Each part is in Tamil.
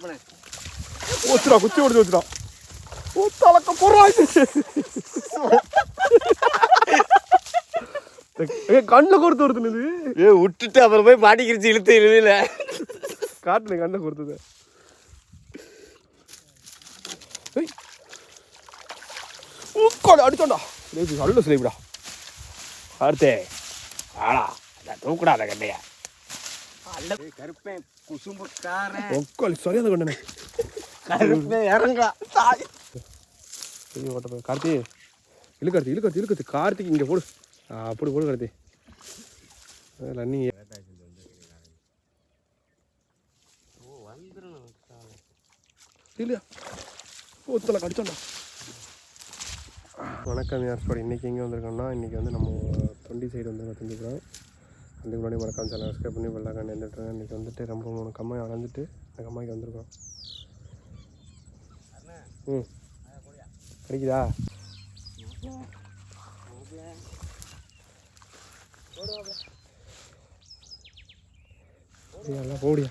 குச்சி ஓடிச்சு வச்சுடா ஓ தலக்க போறாய் கண்ணில் கொடுத்து ஒருத்தனது ஏ விட்டுட்டு அப்புறம் போய் மாட்டிக்கிருச்சு இழுத்து இழுவில காட்டுல கண்ணில் கொடுத்தது உட்காடு அடிச்சோண்டா லேசி நல்ல சிலைவிடா அடுத்தே ஆடா அதான் தூக்கூடாத கண்ணையா கருப்பேன் குசும்புக்காரன் ஒக்காளி சரியான கண்ணனே கருப்பேன் இறங்கா தாய் ஐயோ ஓட்ட போய் கார்த்தி இழுக்கடுத்து இழுக்கடுத்து இழுக்கடுத்து கார்த்திக் இங்கே போடு அப்படி போடு கார்த்தி ரன்னிங் இல்லையா ஊத்தலை கடிச்சோண்டா வணக்கம் யார் ஸ்பாட் இன்றைக்கி எங்கே வந்திருக்கோம்னா இன்றைக்கி வந்து நம்ம தொண்டி சைடு வந்து வந்துருக்கிறோம் அதுக்கு முன்னாடி மறக்காம சேனல் சப்ஸ்கிரைப் பண்ணி பண்ணலாம் இருந்துட்டுருக்கேன் இன்றைக்கி வந்துட்டு ரொம்ப மூணு கம்மாய் வளர்ந்துட்டு அந்த கம்மாய்க்கு வந்திருக்கோம். ம். கிடைக்குதா ஏய், ஓடியா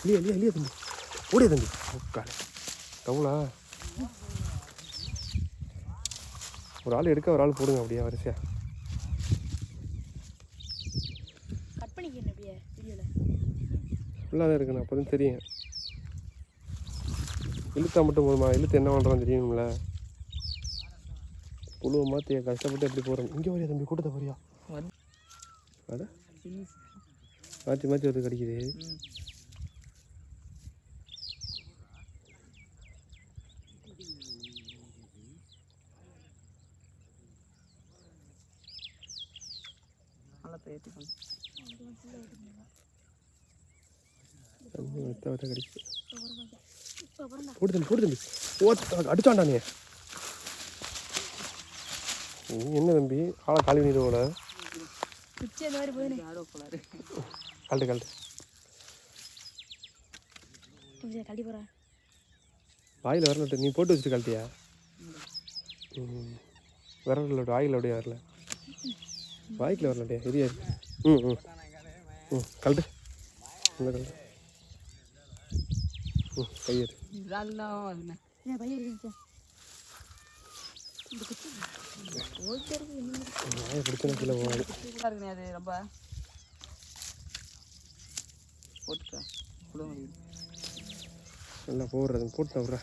இல்லையா இல்லையா இல்லையா தம்பி. ஓடியா தம்பி? உட்காரு தவுளா ஒரு ஆள் எடுக்க ஒரு ஆள் போடுங்க அப்படியே வரிசையா கட் பண்ணிக்கிறேன் அப்படியே வீடியோவில் ஃபுல்லாக தான் இருக்குண்ணா அப்போ தான் தெரியும். இழுத்தா மட்டும் போதுமா? இழுத்து என்ன பண்ணுறான்னு தெரியும்ல. புழுவை மாற்றி கஷ்டப்பட்டு எப்படி போகிறோம் இங்கே வரையா தம்பி கூட்டத்தை வரையா அட மாற்றி மாற்றி வந்து கிடைக்குது. நல்லா பேசி இப்போ அப்புறம் போடு தம்பி போடு தம்பி. ஓ அடிச்சாண்டா நீ. நீ என்ன தம்பி? ஆளை காலி மாதிரி போயின்னு கழட்டு கழட்டு. கொஞ்சம் கழட்டி போகிறேன் வாயில் வரலட்டு நீ போட்டு வச்சுட்டு கழட்டியா? ம். விரல வாயில் அப்படியே வரல. வாய்க்கில் வரலட்டியா எரியா ம் ம். ம் கழட்டு. இந்த கழட்டு ம் கையெடு ஏன் பையன் இருக்கு இந்த குச்சி ஓகே இருக்கு என்ன வாயை பிடிச்சா கீழே போகாது அது ரொம்ப. நல்லா போடுறது போட்டு விட்றா.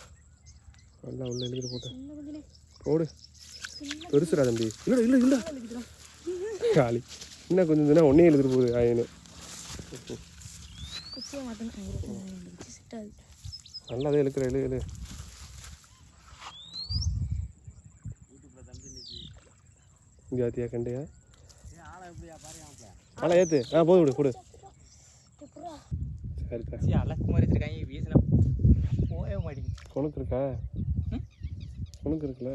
நல்லா உள்ள எழுதிட்டு போட்டு. இன்னும் கொஞ்சம் நேரம் போடு பெருசுடா தம்பி. இல்லை இல்லை இல்லை காலி. இன்னும் கொஞ்சம் தினம் ஒன்றே எழுதிட்டு போகுது ஆயின்னு குச்சியே மாட்டேன் குச்சி செட் ஆகுது நல்லா அதே இழுக்கிற எழு எழு ஆத்தியா கண்டையா? ஆளை ஏத்து. ஆ போது விடு கொடு. சரிக்கா அலக்கு மாதிரி வச்சிருக்காங்க வீசினா போகவே மாட்டேங்குது. உனக்கு இருக்கா? உனக்கு இருக்குல்ல?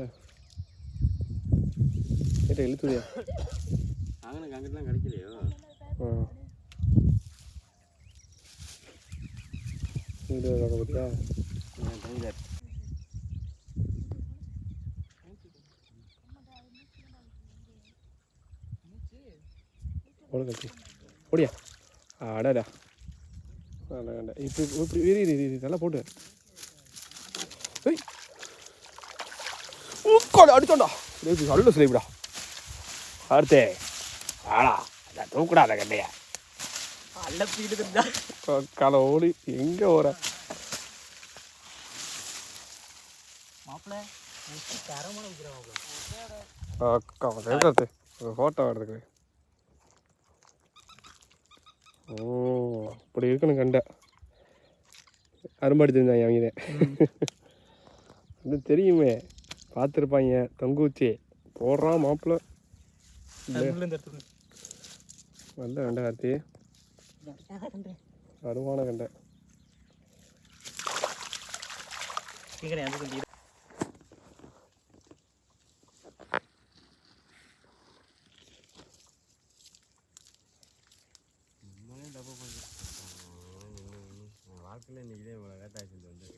அங்கிட்டலாம் கிடைக்கலையோ? ஆ. இது பார்த்தியா ஓட ஓடியா அடடா. வேண்டாம் வேண்டாம் இப்போ இப்படி இரு இரு, நல்லா போட்டு ஏய். அடிச்சோண்டா நல்ல சிலைப்படா அடுத்தே ஆடா தூக்கடா தூக்கூடாத கண்டையா அள்ளப்பிட்டு இருந்தா காலை ஓடி எங்கே ஓர ஃபோட்டோ எடுத்துக்கு ஓ அப்படி இருக்கணும் கண்ட அரும்பாடி தெரிஞ்சாங்க அவங்க அது தெரியுமே பார்த்துருப்பாங்க தொங்கூச்சி போடுறான் மாப்பிள்ள நல்ல கண்ட கார்த்தி அருவான கண்ட வாழ்க்கையில் இன்னைக்கு தான் இவ்வளோ வேட்டாச்சு வந்து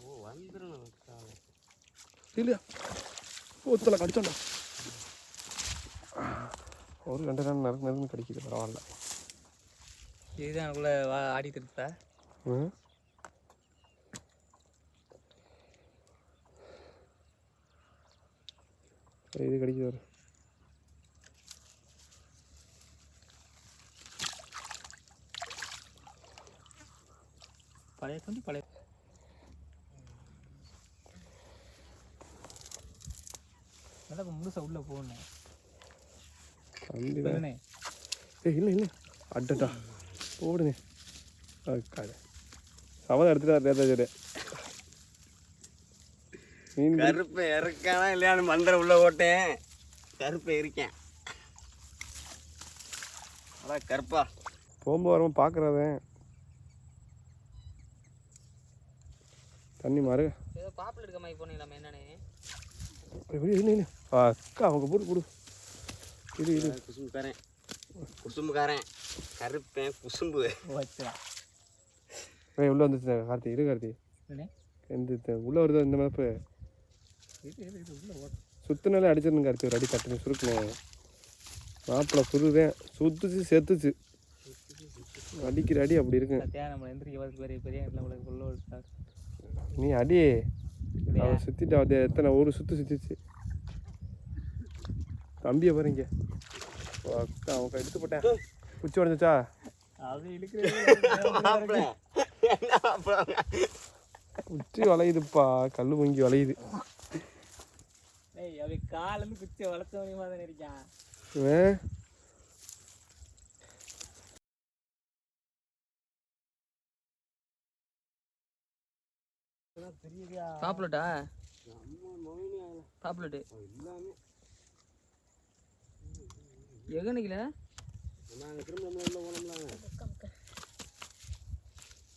ஓ வந்துடும் இல்லையா ஊத்தலை கடிச்சோண்டா ஒரு ரெண்டு நேரம் நறுக்கு நறுக்கு கிடைக்குது பரவாயில்ல. இதுதான் எனக்குள்ள வா ஆடிட்டு இருக்கா? இது கிடைக்குது வர பழைய துண்டி பழைய நல்லா இப்போ முழுசா உள்ள போகணும். தம்பி ஏய் இல்லை இல்லை அட்டட்டா போடுங்க காடு சவதம் எடுத்துட்டு தேர்தல் மீன் கருப்பை இறக்கானா இல்லையான்னு மந்திரம் உள்ள ஓட்டேன் கருப்பை இருக்கேன் அதான் கருப்பா போகும்போது வரமா பார்க்குறவன் தண்ணி மாறு ஏதோ பாப்பில் இருக்க மாதிரி போனீங்களாமே என்னன்னு இல்லை இல்லை இல்லை அக்கா அவங்க போட்டு கொடு இது இது குசும்புக்காரன். குசும்புக்காரன். கருப்பேன் குசும்பு. உள்ளே வந்துச்சு கார்த்தி. இரு கார்த்தி. எந்த உள்ளே வருதோ இந்த மேப்பு இது இது இது உள்ள ஓட்ட சுத்தினாலே அடிச்சிருந்தேன் கார்த்தி. ஒரு அடி கட்டுன்னு சுருக்குனேன் மாப்பிள்ளை சுருதேன் சுத்துச்சு செத்துச்சு. அடிக்கிற அடி அப்படி இருக்கு. சத்தியா நம்ம எந்திரிக்க வரது பெரிய பெரிய இடத்துல உள்ள உள்ள விட்டார் நீ அடி. அவன் சுத்திட்டு அவன் எத்தனை ஒரு சுத்து சுத்திச்சு. தம்பியை பாருங்க. அக்கா அவன் எடுத்து போட்டேன். குச்சி உடஞ்சிச்சா குச்சி வளையுதுப்பா. கல் முங்கி வளையுது. ஏய் அப்படி காலேருந்து குச்சியை வளர்த்த முடியுமா தானே இருக்கான். இவன் பாப்புலட்டா பாப்புலட்டு எகனிக்கல நாங்கள் திரும்ப உள்ள போனோம்லாங்க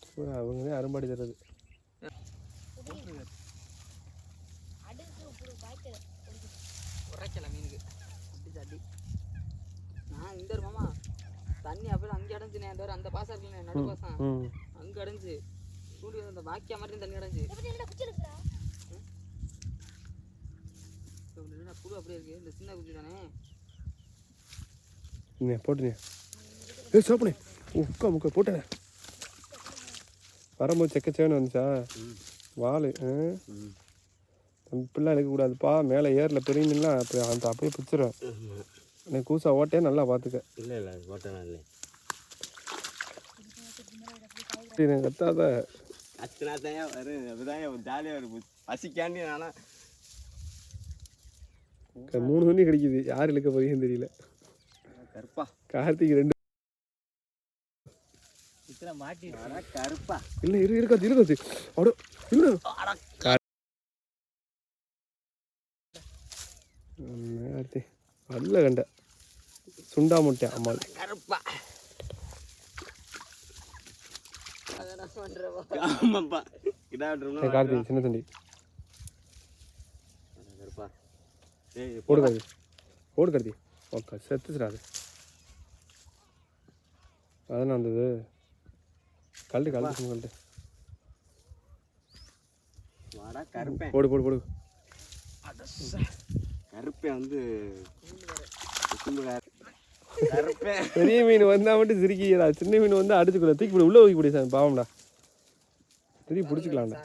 பூரா அவங்க தான் அரும்பாடி தர்றது உரைக்கல மீனுக்கு. அப்படி தட்டி நான் இந்த மாமா. தண்ணி அப்படியே அங்கே அடைஞ்சுனே அந்த அந்த பாசம் இருக்குல்ல நடு பாசம் அங்கே அடைஞ்சு சூடி அந்த பாக்கியா மாதிரி தண்ணி அடைஞ்சு. புழு அப்படியே இருக்கு. இந்த சின்ன குச்சி தானே. நீ போட்டுனே. ஏ சாப்பிடு உக்கா முக்கா போட்டேன். வரும்போது செக்கச்சேன்னு வந்துச்சா? வாள் இப்படிலாம் எடுக்கக்கூடாதுப்பா. மேலே ஏரில் பெரிய மீன்லாம் அப்படி அந்த அப்படியே பிடிச்சிடும் நீ கூசா ஓட்டே நல்லா பார்த்துக்க. இல்லை இல்லை ஓட்டலாம் இல்லை. இது கத்தாத. அத்தனா தான் வரும் அப்படிதான் ஜாலியாக இருக்கும் பசிக்காண்டி க- மூணு மணி கிடைக்குது. யார் இழுக்க போறீங்கன்னு தெரியல. கருப்பா. கார்த்திக் ரெண்டு. கருப்பா. இல்லை இரு இருக்காது இருக்காது. அடோ இல்லை கார்த்தி நல்ல கண்ட. சுண்டா முட்டை அம்மாள். கருப்பா. சின்ன தண்டி. கருப்பா. ஓடு கார்த்தி ஓடு கார்த்தி ஓகே செத்துச்சுடா அது. அதானே வந்தது கழட்டு கழட்டு. சும்மா கருப்பேன். போடு போடு போடு. கருப்பேன் வந்து பெரிய மீன் வந்தா மட்டும் சிரிக்கிறா சின்ன மீன் வந்து அடிச்சுக்கூட. தூக்கி போடு. உள்ள ஊக்கி போடு சார் பாவம்டா. திருப்பி பிடிச்சிக்கலாம்டா.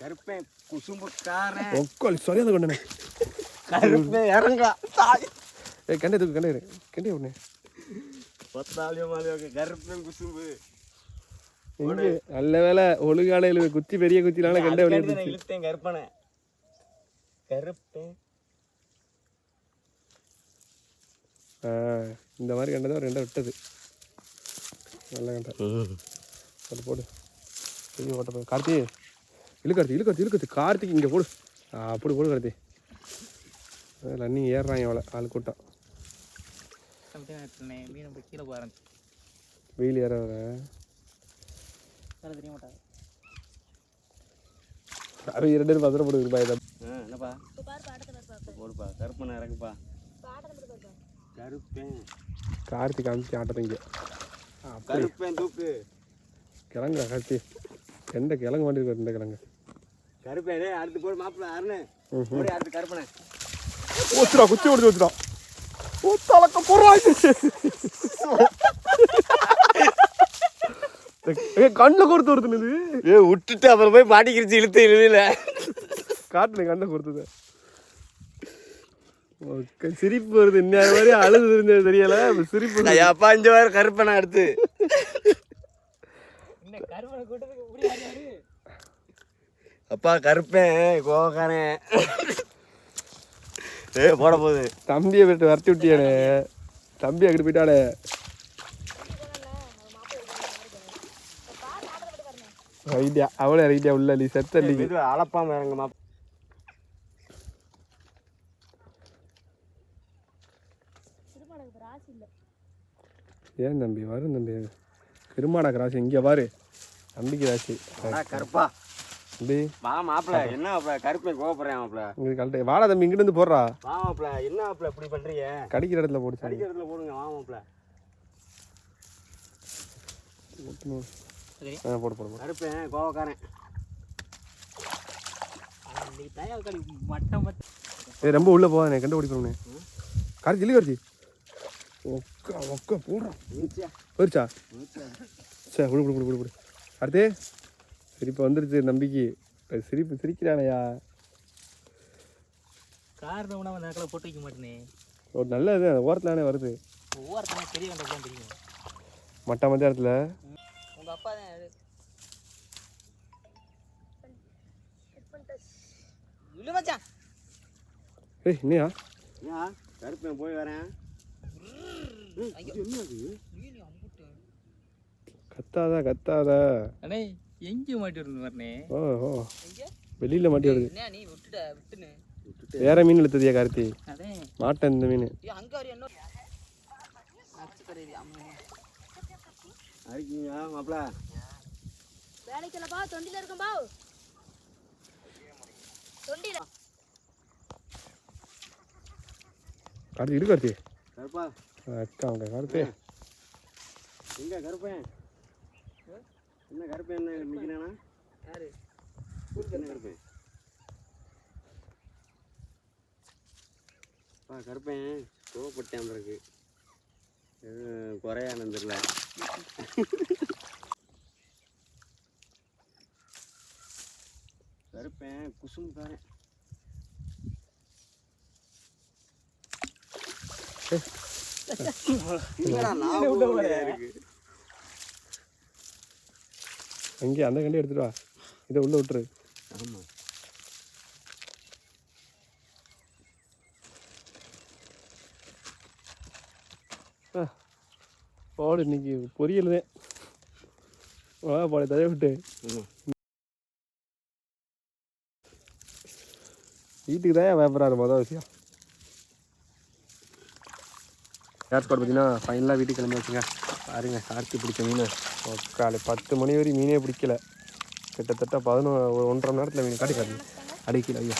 கருப்பேன். குசும்புக்காரன். சரியாக கொண்டனே கருப்பேன் இறங்கா தாய் ஏய் கண்டே தூக்கு கண்டே கண்டே உடனே பத்தாலியோ மாலியோ கருப்பேன் குசும்பு. எங்கே? நல்ல வேலை ஒழுங்காலையில் குத்தி பெரிய குத்தினால கண்டே வெளியே இழுத்தேன் கருப்பனை. கருப்பேன். இந்த மாதிரி கண்டதை ஒரு ரெண்டை விட்டது. நல்ல கண்டை. அது போடு. பெரிய ஓட்ட போடு கார்த்தி இழு கார்த்தி இழு கார்த்தி இழு கார்த்தி கார்த்திக் இங்கே போடு. அப்படி போடு கார்த்தி. ரன்னிங் ஏறுறான் எவ்வளோ ஆள் கூட்டம் மீன் கீழே போக வெயில் ஏற வர தெரிய மாட்டாங்க அது இரண்டு பேரும் பத்திரம் ஆ என்னப்பா? போடுப்பா கருப்பனை இறக்குப்பா. கருப்பேன் கார்த்திக் அமுத்தி ஆட்டத்தை இங்கே. கருப்பேன் தூக்கு. கிழங்கா கார்த்தி. எந்த கிழங்கு வண்டி இருக்கு இந்த கிழங்கு. கருப்பேன் டேய் அடுத்து போடு மாப்பிள்ள அருண். அடுத்து கருப்பனை. ஓச்சுடா குச்சி ஓடி வச்சுடா ஓ தலக்க போறாய் ஏ கண்ணில் கொடுத்து வருதுன்னு ஏ விட்டுட்டு அப்புறம் போய் மாட்டிக்கிருச்சு இழுத்து இழுவில காட்டுல கண்ணில் கொடுத்தது சிரிப்பு வருது இன்னும் மாதிரி அழுது இருந்தது தெரியல சிரிப்பு. அப்பா அஞ்சு வாரம் கருப்பனை அடுத்து அப்பா கருப்பேன் கோவக்காரன் ஏ போட போகுது. தம்பியை விட்டு வரட்டி விட்டியானே தம்பி அங்கிட்டு போயிட்டானே ஐடியா அவளே ஐடியா உள்ள? நீ செத்த நீ அளப்பாம இறங்குமா திருமணத்துக்கு ராசி இல்லை ஏன் தம்பி? வரும் தம்பி. கிருமாடா ராசி இங்கே பாரு. தம்பிக்கு ராசி. கருப்பா. தம்பி. வா மாப்பிள என்ன மாப்பிள கருப்பேன் கோவப்படுறேன் மாப்பிள இங்கே கழட்ட. வாடா தம்பி இங்கிட்டு இருந்து போடுறா. வா மாப்பிள என்ன மாப்பிள இப்படி பண்றீங்க? கடிக்கிற இடத்துல போடு சரி அடிக்கிறதுல போடுங்க வா மாப்பிள போடு போடு கருப்பேன் கோவக்காரன். ஏய் ரொம்ப உள்ளே போகாதே கண்டு ஓடிக்கணும்னே கார்த்தி இல்லை கார்த்தி? ஒக்க ஒக்க போடுறான் போயிருச்சா? சரி விடு விடு விடு விடு அடுத்து? சிரிப்பு வந்துருச்சு நம்பிக்கை. அது சிரிப்பு சிரிக்கிறானையா? காரணம் உணவு அந்த போட்டு வைக்க மாட்டேனே. ஒரு நல்ல இது அந்த ஓரத்துலானே வருது. ஒவ்வொருத்தனை தெரிய வேண்டாம் தெரியும். மட்டா மத்திய இடத்துல. உங்க அப்பா தான் மச்சான். ஏய் என்னையா? ஏன் கருப்பேன் போய் வரேன். கத்தாதா கத்தாத. அண்ணே எங்கே மாட்டி இருந்து வரனே ஓ ஓ. எங்க வெளியில் மாட்டி வருது என்ன நீ விட்டுட விட்டுன்னு. வேற மீன் இழுத்ததியா கார்த்தி? மாட்டேன் இந்த மீன். ஏ அங்க என்ன அச்சு கரையுது அம்மா அடிக்கீங்க மாப்பிள? வேலைக்கு இல்லப்பா தொண்டில இருக்கும் பாவ் தொண்டில. கார்த்தி இடு கார்த்தி. கருப்பா. அக்கா அவங்க கார்த்தி. எங்க கருப்பேன் என்ன கருப்பேன் என்ன நிக்கிறானா யாரு? என்ன கருப்பேன் பா கருப்பேன் கோவப்பட்டேன் பிறகு எதுவும் குறையானு தெரியல கருப்பேன் குசும்காரன் இருக்கு? அங்கேயே அந்த கண்டி எடுத்துட்டு வா. இதை உள்ளே விட்டுரு. ஆமாம் போடு இன்னைக்கு பொரியல் தான். வா போட விட்டு. வீட்டுக்கு தான் வேப்பராரு மொதல் விஷயம்? கேஸ் பார்த்தீங்கன்னா ஃபைனலாக வீட்டுக்கு கிளம்பி வச்சுங்க. பாருங்கள் கார்த்தி பிடிச்ச மீன். காலை பத்து மணி வரையும் மீனே பிடிக்கல. கிட்டத்தட்ட பதினொ ஒரு ஒன்றரை மணி நேரத்தில் மீன் காட்டி அடிக்கல ஐயா.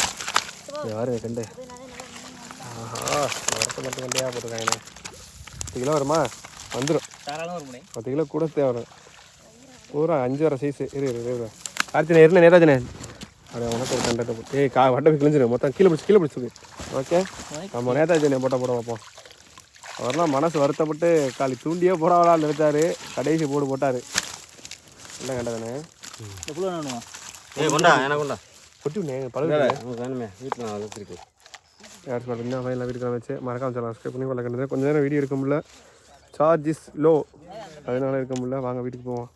யாரு கண்டு? ஆஹா வரத்த மட்டும் கண்டையா போட்டிருக்காங்கண்ணே பத்து கிலோ வருமா? வந்துடும் பத்து கிலோ கூட தேவை பூரா அஞ்சு வர சைஸ் இரு இரு இரு. கார்த்தினே இருந்தே நேராஜனே அப்படியே உனக்கு ஒரு கண்டக்டர் போட்டு ஏய் கா வட்டை கிழிஞ்சிடும் மொத்தம் கீழே பிடிச்சி கீழே பிடிச்சிருக்கு ஓகே? நம்ம நேதாஜனே போட்ட போட பார்ப்போம் அவர்லாம் மனசு வருத்தப்பட்டு காலி தூண்டியே போடாவலான்னு நினைச்சாரு. கடைசி போடு போட்டார். என்ன கண்டதானே ஏய் கொண்டா எனக்கு கொண்டா? கொட்டி பழகு. வேணுமே? வீட்டில் நான் வளர்த்துருக்கு யார் ஃபைனலாக வீட்டுக்கு வச்சு மறக்காம சேனல் சப்ஸ்கிரைப் பண்ணி கொள்ள கண்டது கொஞ்ச நேரம் வீடியோ எடுக்க முடியல. சார்ஜ் இஸ் லோ அதனால இருக்க முடியல. வாங்க வீட்டுக்கு போவோம்.